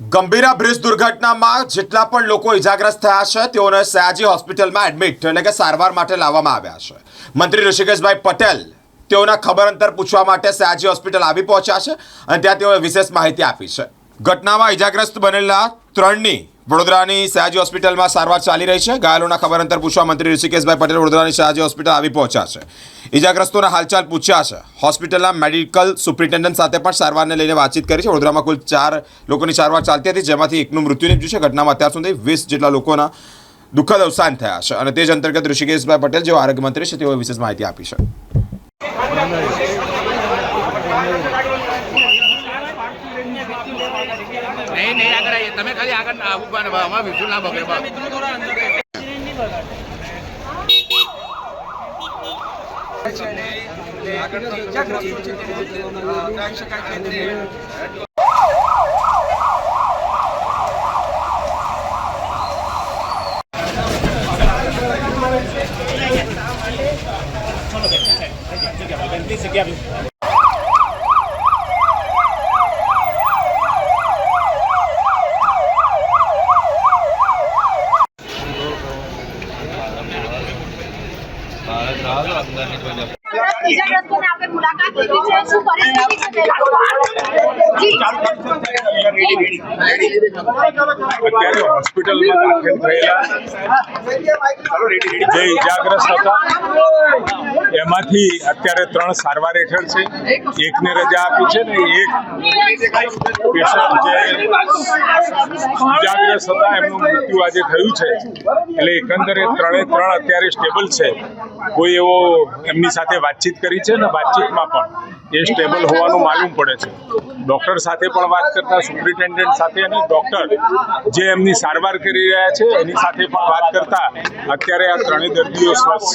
Gambhira bridge દુર્ઘટનામાં જેટલા પણ લોકો ઇજાગ્રસ્ત થયા છે, તેઓને સયાજી હોસ્પિટલમાં એડમિટ એટલે કે સારવાર માટે લાવવામાં આવ્યા છે. મંત્રી ઋષિકેશભાઈ પટેલ તેઓના ખબર અંતર પૂછવા માટે સયાજી હોસ્પિટલ આવી પહોંચ્યા છે અને ત્યાં તેઓએ વિશેષ માહિતી આપી છે. ઘટનામાં ઇજાગ્રસ્ત બનેલા ત્રણની વડોદરાની સયાજી હોસ્પિટલમાં સારવાર ચાલી રહી છે. ઘાયલોના ખબર અંતર પૂછવા મંત્રી ઋષિકેશભાઈ પટેલ વડોદરાની સયાજી હોસ્પિટલ આવી પહોંચ્યા છે. ઇજાગ્રસ્તોના હાલચાલ પૂછ્યા છે. હોસ્પિટલના મેડિકલ સુપ્રિન્ટેન્ડન્ટ સાથે પણ સારવારને લઈને વાતચીત કરી છે. વડોદરામાં કુલ ચાર લોકોની સારવાર ચાલતી હતી, જેમાંથી એકનું મૃત્યુ નિપજ્યું છે. ઘટનામાં અત્યાર સુધી વીસ જેટલા લોકોના દુઃખદ અવસાન થયા છે. અને તે જ અંતર્ગત ઋષિકેશભાઈ પટેલ, જેઓ આરોગ્ય મંત્રી છે, તેઓએ વિશેષ માહિતી આપી છે. નહીં નહીં આગળ આવીએ તમે ખાલી આગળ ઊભા ને અમારા વિઝુલ ના બગડે બસ ઇજાગ્રસ્તોને અત્યારે હોસ્પિટલમાં દાખલ થયેલા એમાંથી અત્યારે ત્રણ સારવાર હેઠળ છે. એકને રજા આપી છે ને એક પેશન્ટ જે ઇજાગ્રસ્ત એમનું મૃત્યુ આજે થયું છે. એટલે એકંદરે ત્રણે ત્રણ અત્યારે સ્ટેબલ છે. કોઈ એવો એમની સાથે વાતચીત કરી છે ને વાતચીતમાં પણ એ સ્ટેબલ હોવાનું માલુમ પડે છે. ડૉક્ટર સાથે પણ વાત કરતા, સુપ્રિન્ટેન્ડન્ટ સાથે અને ડૉક્ટર જે એમની સારવાર કરી રહ્યા છે, એની સાથે પણ વાત કરતા, અત્યારે આ ત્રણેય દર્દીઓ સ્વસ્થ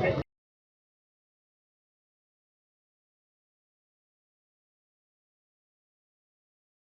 છે.